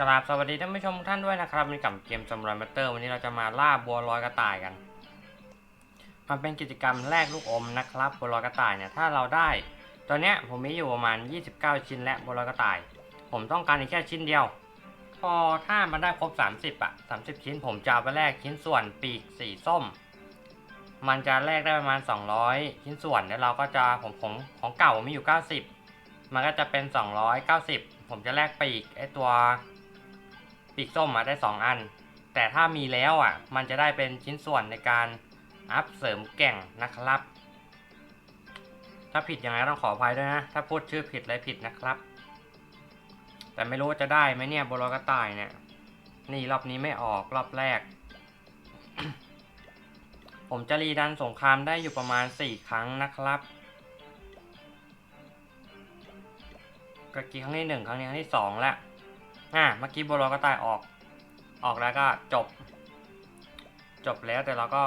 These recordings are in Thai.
กราบสวัสดีท่านผู้ชมท่านด้วยนะครับวันนี้กับเกมซัมไรมาเตอร์วันนี้เราจะมาล่าบัวลอยกระต่ายกัน มันเป็นกิจกรรมแลกลูกอมนะครับบัวลอยกระต่ายเนี่ยถ้าเราได้ตอนเนี้ยผมมีอยู่ประมาณ 29 ชิ้นและบัวลอยกระต่าย ผมต้องการอีกแค่ชิ้นเดียว พอถ้ามันได้ครบ 30อะ30 ชิ้น ผมจะเอาไปแลกชิ้นส่วนปีกสีส้ม มันจะแลกได้ประมาณ 200 ชิ้นส่วนแล้วเราก็จะผมผมของเก่าผมมีอยู่ 90 มันก็จะเป็น 290 ผมจะแลกปีกไอตัว ปีกส้มมาได้ 2 อัน แต่ถ้ามีแล้วอะ มันจะได้เป็นชิ้นส่วนในการอัพเสริมแก่งนะครับ ถ้าผิดยังไงต้องขออภัยด้วยนะ ถ้าพูดชื่อผิดอะไรผิดนะครับ แต่ไม่รู้ว่าจะได้ไหมเนี่ยโบโลกระต่ายเนี่ย นี่รอบนี้ไม่ออกรอบแรก ผมจะรีดันสงครามได้อยู่ประมาณ 4 ครั้งนะครับก็กี้ครั้งที่หนึ่งครั้งนี้ครั้งที่สองแล้ว อะเมื่อกี้โบโลกระต่ายออก ออกแล้วก็จบ จบแล้วแต่เราก็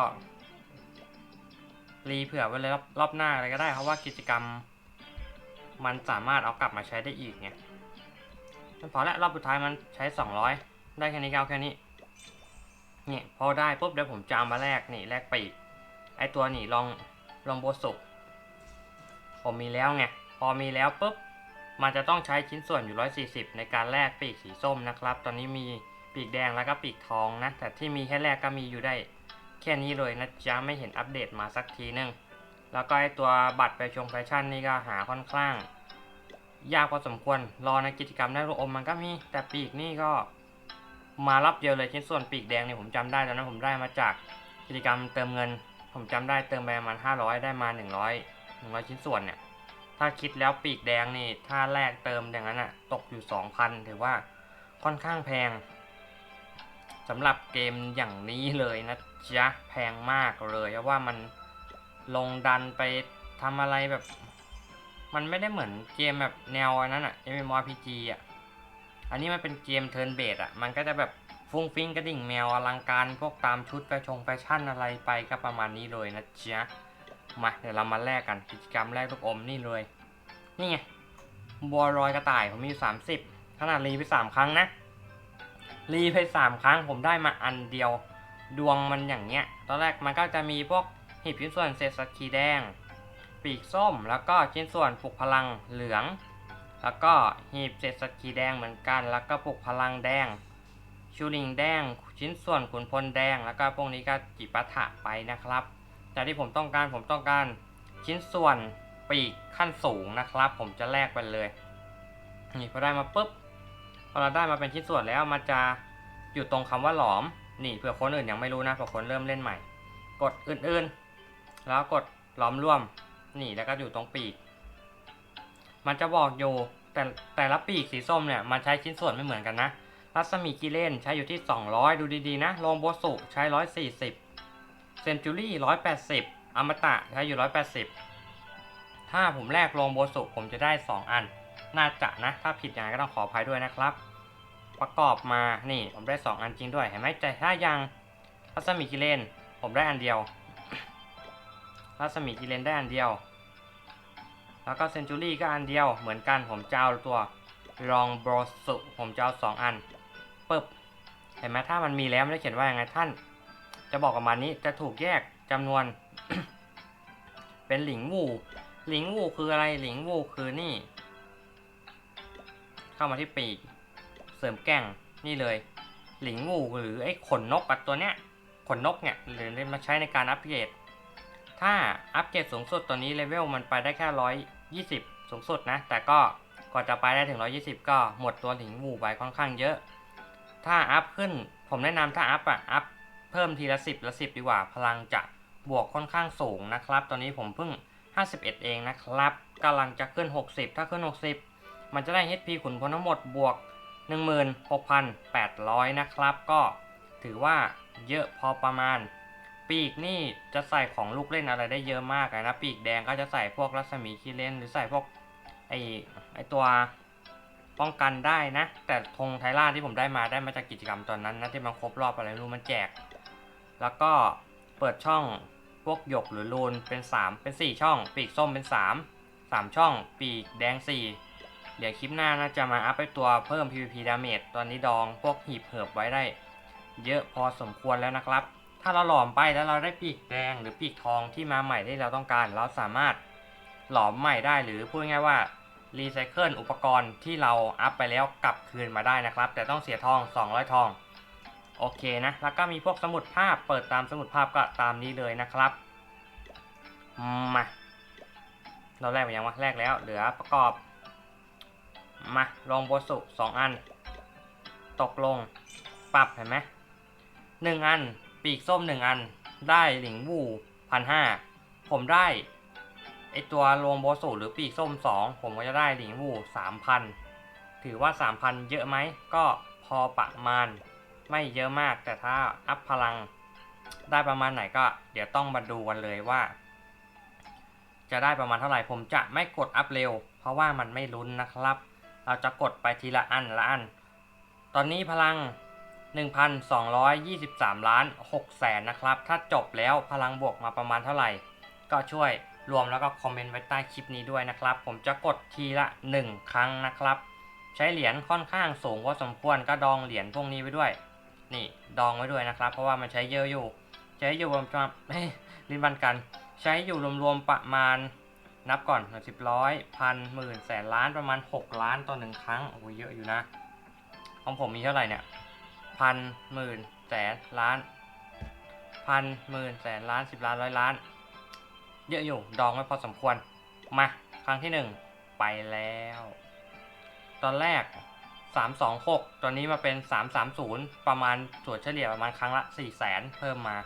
รีเผื่อไว้เลยรอบรอบหน้าอะไรก็ได้ เพราะว่ากิจกรรม มันสามารถเอากลับมาใช้ได้อีกไงพอแล้วรอบสุดท้ายมันใช้ 200 ได้แค่นี้ก็เอาแค่นี้เนี่ยพอได้ปุ๊บเดี๋ยวผมจะเอามาแลกนี่แลกปีกไอตัวนี่ลองลองโบสุผมมีแล้วไงพอมีแล้วปุ๊บ มันจะต้องใช้ชิ้นส่วนอยู่ 140 ในการแลกปีกสีส้มนะครับ ตอนนี้มีปีกแดงแล้วก็ปีกทองนะ แต่ที่มีแค่แรกก็มีอยู่ได้แค่นี้เลยนะจ๊ะไม่เห็นอัปเดตมาสักทีนึง แล้วก็ไอตัวบัตรไปชงแฟชั่นนี่ก็หาค่อนข้าง ยากพอสมควร รอในกิจกรรมได้ลูกอมมันก็มีแต่ปีกนี่ก็ มารับเดียวเลยชิ้นส่วนปีกแดงเนี่ยผมจำได้ตอนนั้นผมได้มาจากกิจกรรมเติมเงิน ผมจำได้เติมไปประมาณ500 ได้มา 100 100 ชิ้นส่วนเนี่ย ถ้าคิดแล้วปีกแดงนี่ถ้าแรกเติมอย่างนั้นอะตกอยู่ 2,000 ถือว่าค่อนข้างแพงสำหรับเกมอย่างนี้เลยนะจ๊ะแพงมากเลยเพราะว่ามันลงดันไปทำอะไรแบบ มันไม่ได้เหมือนเกมแบบแนวอันนั้นอะ MMORPG อะอันนี้มันเป็นเกมเทิร์นเบสอะมันก็จะแบบฟุ้งฟิ้งกระดิ่งแมวอลังการพวกตามชุดแฟชงแฟชั่นอะไรไปก็ประมาณนี้เลยนะจ๊ะ มาเดี๋ยวเรามาแลกกันกิจกรรมแรกลูกอมนี่เลย นี่ไงบัวรอยกระต่ายผมมีอยู่สามสิบขนาดรีไปสามครั้งนะ รีไปสามครั้งผมได้มาอันเดียวดวงมันอย่างเงี้ย ตอนแรกมันก็จะมีพวกหีบชิ้นส่วนเศษสกีแดง ปีกส้ม แล้วก็ชิ้นส่วนปลุกพลังเหลือง แล้วก็หีบเศษสกีแดงเหมือนกัน แล้วก็ปลุกพลังแดง ชูลิงแดง ชิ้นส่วนขุนพลแดง แล้วก็พวกนี้ก็จิปาถะไปนะครับ แต่ที่ผมต้องการผมต้องการชิ้นส่วนปีกขั้นสูงนะครับ ผมจะแลกไปเลย นี่พอได้มาปุ๊บพอเราได้มาเป็นชิ้นส่วนแล้วมันจะอยู่ตรงคำว่าหลอม นี่เผื่อคนอื่นยังไม่รู้นะเผื่อคนเริ่มเล่นใหม่ กดอื่นๆ แล้วกดหลอมร่วม นี่แล้วก็อยู่ตรงปีก มันจะบอกอยู่แต่แต่ละปีกสีส้มเนี่ยมันใช้ชิ้นส่วนไม่เหมือนกันนะ รัศมีกิเลนใช้อยู่ที่ 200 ดูดีๆนะโลงโบสุใช้ 140 เซนจูรี่180อมตะใช้อยู่180ถ้าผมแลกลงโบสุผมจะได้2อัน น่าจะนะ ถ้าผิดยังไงก็ต้องขออภัยด้วยนะครับ ประกอบมา นี่ผมได้2อันจริงด้วย เห็นไหมแต่ถ้ายังรัศมีกิเลน ผมได้อันเดียวรัศมีกิเลนได้อันเดียว แล้วก็เซนจูรี่ก็อันเดียว เหมือนกัน ผมจะเอาตัวรองโบสุผมจะเอาสองอันปึ๊บ เห็นไหมถ้ามันมีแล้วมันจะเขียนว่ายังไงท่าน จะบอกประมาณนี้จะถูกแยกจำนวน เป็นหลิงวูหลิงวูคืออะไรหลิงวูคือนี่ เข้ามาที่ปีก เสริมแก่งนี่เลย หลิงวูหรือไอ้ขนนกอะตัวเนี้ยขนนกเนี่ยหรือมาใช้ในการอัปเกรดถ้าอัปเกรดสูงสุดตัวนี้เลเวลมันไปได้แค่ร้อยยี่สิบสูงสุดนะ แต่ก็ก่อนจะไปได้ถึงร้อยี่สิบก็หมดตัวถึงหมู่ไปค่อนข้างเยอะ ถ้าอัพขึ้น ผมแนะนำถ้าอัพอะ อัพ เพิ่มทีละสิบละสิบดีกว่า พลังจะบวกค่อนข้างสูงนะครับ ตอนนี้ผมเพิ่ง 51 เองนะครับกำลังจะขึ้น 60 ถ้าขึ้น 60 มันจะได้ HP ขุนพลทั้งหมดบวก 16,800 นะครับ ก็ถือว่าเยอะพอประมาณ ปีกนี่จะใส่ของลูกเล่นอะไรได้เยอะมากเลยนะ ปีกแดงก็จะใส่พวกรัศมีคีเล่น หรือใส่พวกไอไอตัวป้องกันได้นะ แต่ธงไทล่าที่ผมได้มาได้มาจากกิจกรรมตอนนั้นนะที่มันครบรอบอะไรรู้มันแจก แล้วก็เปิดช่องพวกหยกหรือลูนเป็น 3 เป็น 4 ช่อง ปีกส้มเป็น 3 3 ช่อง ปีกแดง 4 เดี๋ยวคลิปหน้าน่าจะมาอัพไปตัวเพิ่ม PVP damage ตอนนี้ดองพวกหีบเหิบไว้ได้ เยอะพอสมควรแล้วนะครับ ถ้าเราหลอมไปแล้วเราได้ปีกแดงหรือปีกทองที่มาใหม่ที่เราต้องการ เราสามารถหลอมใหม่ได้หรือพูดง่ายว่ารีไซเคิลอุปกรณ์ที่เราอัพไปแล้วกลับคืนมาได้นะครับ แต่ต้องเสียทอง 200 ทอง โอเคนะ แล้วก็มีพวกสมุดภาพ เปิดตามสมุดภาพก็ตามนี้เลยนะครับมา เราแรกไปยังวะแรกแล้ว เหลือประกอบ มาลงโบสุสองอัน ตกลง ปรับเห็นไหมหนึ่งอัน ปีกส้มหนึ่งอัน ได้หลิงวูพันห้า ผมได้ไอตัวรวมโบสุหรือปีกส้มสอง ผมก็จะได้หลิงวูสามพัน ถือว่าสามพันเยอะไหม ก็พอประมาณ ไม่เยอะมากแต่ถ้าอัพพลังได้ประมาณไหนก็เดี๋ยวต้องมาดูกันเลยว่า จะได้ประมาณเท่าไหร่ผมจะไม่กดอัพเร็ว เพราะว่ามันไม่ลุ้นนะครับ เราจะกดไปทีละอันละอัน ตอนนี้พลัง 1,223 ล้าน6แสนนะครับ ถ้าจบแล้วพลังบวกมาประมาณเท่าไหร่ ก็ช่วยรวมแล้วก็คอมเมนต์ไว้ใต้คลิปนี้ด้วยนะครับ ผมจะกดทีละ 1 ครั้งนะครับ ใช้เหรียญค่อนข้างสูงพอสมควรก็ดองเหรียญพวกนี้ไว้ด้วย นี่ดองไว้ด้วยนะครับ เพราะว่ามันใช้เยอะอยู่ ใช้อยู่ประมาณเฮ้ยลิ้นบันกัน ใช้อยู่รวมๆประมาณนับก่อนสิบร้อยพันหมื่นแสนล้านประมาณ 6 ล้านต่อหนึ่งครั้งโอ้ยเยอะอยู่นะ ของผมมีเท่าไหร่เนี่ยพันหมื่นแสนล้านพันหมื่นแสนล้านสิบล้านร้อยล้าน เยอะอยู่ดองไว้พอสมควร มา ครั้งที่หนึ่งไปแล้ว ตอนแรก 326ตอนนี้มาเป็น 330 ประมาณส่วนเฉลี่ยประมาณครั้งละ4 0 0แสนเพิ่มมา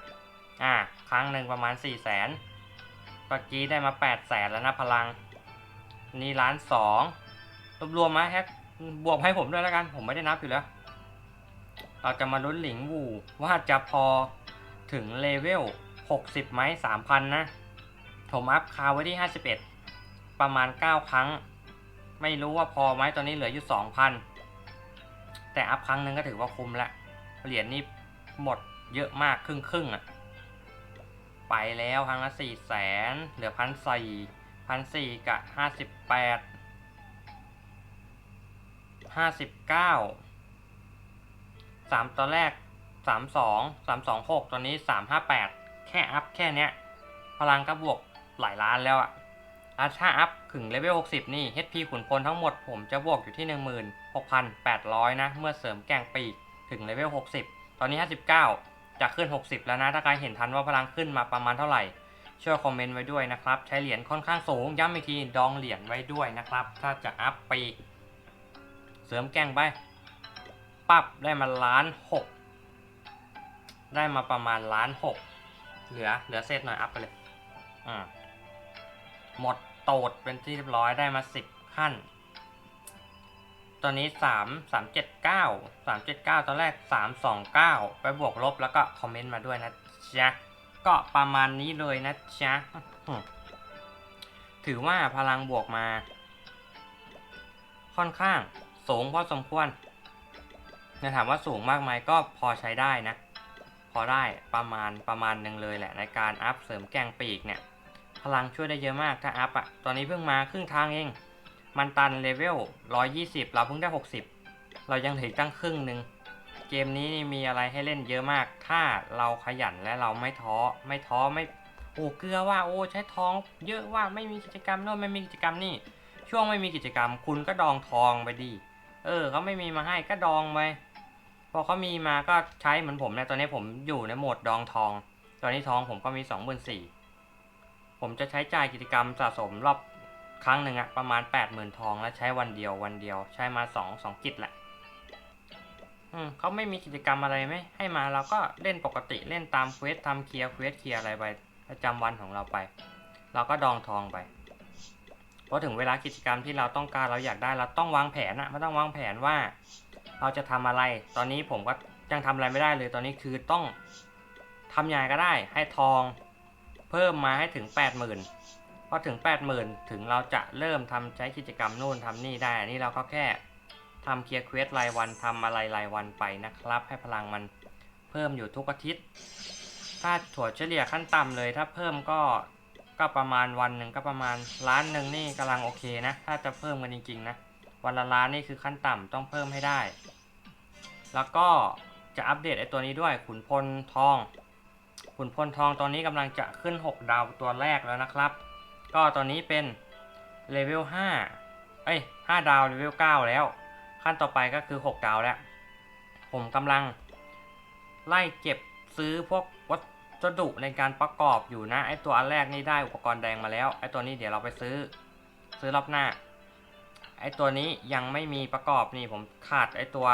อ่า ครั้งหนึ่งประมาณ 4 0 0แสนเมื่อกี้ได้มา 8 0 0แสนแล้วนะพลัง นี่ล้านสองรวมรวมๆมาแฮกบวกให้ผมด้วยแล้วกัน ผมไม่ได้นับอยู่แล้ว เราจะมาลุ้นหลิงวูว่าจะพอถึงเลเวล 60ไหม3,000 นะ ผมอัพคาไว้ที่ 51 ประมาณ 9 ครั้ง ไม่รู้ว่าพอไหมตอนนี้เหลืออยู่ 2,000 แต่อัพครั้งหนึ่งก็ถือว่าคุ้มละเหรียญนี่หมดเยอะมากครึ่งครึ่งๆอะไปแล้วครั้งละสี่แสนเหลือพันสี่พันสี่กับห้าสิบแปดห้าสิบเก้าสามตอนแรกสามสองสามสองหกตอนนี้สามห้าแปดแค่อัพแค่เนี้ย พลังก็บวกหลายล้านแล้วอะ อะถ้าอัพถึงเลเวล 60 นี่ HP ขุนพลทั้งหมดผมจะบวกอยู่ที่ 16,800 นะ เมื่อเสริมแกงปีกถึงเลเวล 60 ตอนนี้ 59 จะขึ้น 60 แล้วนะ ถ้าใครเห็นทันว่าพลังขึ้นมาประมาณเท่าไหร่ ช่วยคอมเมนต์ไว้ด้วยนะครับ ใช้เหรียญค่อนข้างสูง ย้ำอีกทีดองเหรียญไว้ด้วยนะครับ ถ้าจะอัพปีกเสริมแกงไป ปับได้มาล้านหกได้มาประมาณล้านหกเหลือเหลือเศษหน่อยอัพไปเลย อ่า หมดโตดเป็นที่เรียบร้อยได้มาสิบขั้น ตอนนี้สามสามเจ็ดเก้าสามเจ็ดเก้าตอนแรกสามสองเก้าไปบวกลบแล้วก็คอมเมนต์มาด้วยนะจ๊ะ ก็ประมาณนี้เลยนะจ๊ะ ถือว่าพลังบวกมา ค่อนข้างสูงพอสมควรจะถามว่าสูงมากไหมก็พอใช้ได้นะ พอได้ประมาณประมาณหนึ่งเลยแหละในการอัพเสริมแกงปีกเนี่ย พลังช่วยได้เยอะมากถ้าอัพอะตอนนี้เพิ่งมาครึ่งทางเอง มันตันเลเวล 120 เราเพิ่งได้ 60 เรายังเหลือตั้งครึ่งหนึ่ง เกมนี้มีอะไรให้เล่นเยอะมาก ถ้าเราขยันและเราไม่ท้อ ไม่ท้อไม่ โอ้เกลือว่าโอ้ใช้ท้อง เยอะว่าไม่มีกิจกรรมโน่นไม่มีกิจกรรมนี่ ช่วงไม่มีกิจกรรม คุณก็ดองทองไปดี เออเขาไม่มีมาให้ก็ดองไป พอเขามีมาก็ใช้เหมือนผมเนี่ยตอนนี้ผมอยู่ในโหมดดองทอง ตอนนี้ทองผมก็มีสองหมื่นสี่ ผมจะใช้จ่ายกิจกรรมสะสมรอบครั้งหนึ่งอะประมาณ8 0,000ทองแล้วใช้วันเดียววันเดียว ใช้มา2 2กิจแหละอืมเขาไม่มีกิจกรรมอะไรไหมให้มาเราก็เล่นปกติเล่นตามเควสทำเคลียร์เควสเคลียร์อะไรไปประจำวันของเราไป เราก็ดองทองไปพอถึงเวลากิจกรรมที่เราต้องการเราอยากได้เราต้องวางแผนอะไม่ต้องวางแผนว่า เราจะทำอะไร ตอนนี้ผมก็ยังทำอะไรไม่ได้เลย ตอนนี้คือต้องทำยังไงก็ได้ ให้ทอง เพิ่มมาให้ถึง 80,000พอถึง 80,000 ถึงเราจะเริ่มทำใช้กิจกรรมนู่นทำนี่ได้ อันนี้เราก็แค่ทำเคลียร์เควสรายวันทำอะไรรายวันไปนะครับ ให้พลังมันเพิ่มอยู่ทุกอาทิตย์ ถ้าถั่วเฉลี่ยขั้นต่ำเลย ถ้าเพิ่มก็ก็ประมาณวันหนึ่งก็ประมาณล้านหนึ่งนี่กำลังโอเคนะ ถ้าจะเพิ่มกันจริงๆนะวันละล้านนี่คือขั้นต่ำต้องเพิ่มให้ได้ แล้วก็จะอัปเดตไอตัวนี้ด้วยขุนพลทอง ขุนพลทองตอนนี้กำลังจะขึ้น 6 ดาวตัวแรกแล้วนะครับ ก็ตอนนี้เป็นเลเวล5เอ้ย5ดาวเลเวล9แล้ว ขั้นต่อไปก็คือ 6 ดาวแล้ว ผมกำลังไล่เก็บซื้อพวกวัสดุในการประกอบอยู่นะ ไอตัวอันแรกนี่ได้อุปกรณ์แดงมาแล้ว ไอตัวนี้เดี๋ยวเราไปซื้อซื้อรอบหน้า ไอตัวนี้ยังไม่มีประกอบนี่ผมขาดไอตัว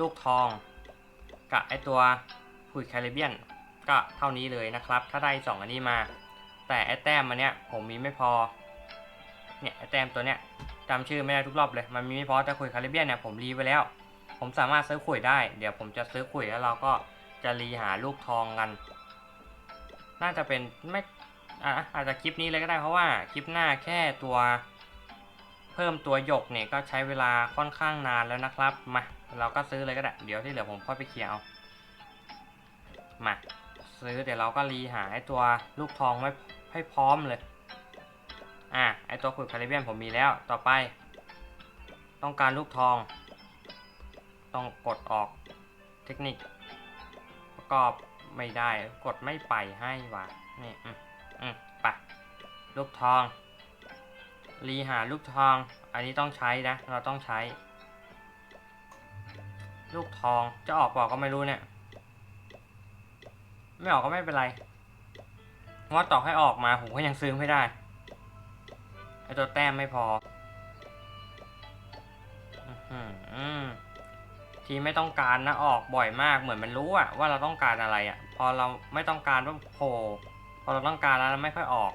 ลูกทอง กับไอตัวคุยแคริเบียน ก็เท่านี้เลยนะครับ ถ้าได้สองอันนี้มา แต่ไอแต้มมันเนี้ยผมมีไม่พอ เนี่ยไอแต้มตัวเนี้ยจำชื่อไม่ได้ทุกรอบเลย มันมีไม่พอแต่คุยแคริเบียนเนี่ยผมรีไวแล้ว ผมสามารถซื้อขุยได้ เดี๋ยวผมจะซื้อขุยแล้วเราก็จะรีหาลูกทองกัน น่าจะเป็นไม่อะอาจจะคลิปนี้เลยก็ได้เพราะว่าคลิปหน้าแค่ตัวเพิ่มตัวหยกเนี่ยก็ใช้เวลาค่อนข้างนานแล้วนะครับ มา เราก็ซื้อเลยก็ได้ เดี๋ยวที่เหลือผมค่อยไปเคลียร์เอา มา ซื้อเดี๋ยวเราก็รีหาไอตัวลูกทองไว้ให้พร้อมเลย อะไอตัวขุดคาริเบียนผมมีแล้วต่อไป ต้องการลูกทอง ต้องกดออกเทคนิค ประกอบไม่ได้กดไม่ไปให้ว่ะนี่อืมอืมไปลูกทอง รีหาลูกทอง อันนี้ต้องใช้นะ เราต้องใช้ ลูกทองจะออกบอกก็ไม่รู้เนี่ย ไม่ออกก็ไม่เป็นไรเพราะว่าต่อให้ออกมาผมก็ยังซื้อไม่ได้ไอตัวแต้มไม่พออทีไม่ต้องการนะออกบ่อยมากเหมือนมันรู้อะว่าเราต้องการอะไรอะพอเราไม่ต้องการก็โผล่พอเราต้องการแล้วเราไม่ค่อยออก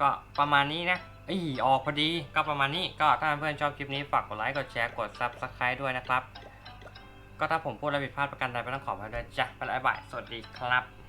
ก็ประมาณนี้นะอีออกพอดีก็ประมาณนี้ก็ถ้าเพื่อนชอบคลิปนี้ฝากกดไลค์กดแชร์กด Subscribe ด้วยนะครับ ก็ถ้าผมพูดอะไรผิดพลาดประกันใดไม่ต้องขออภัยด้วยจ้ะไปแล้วบายสวัสดีครับ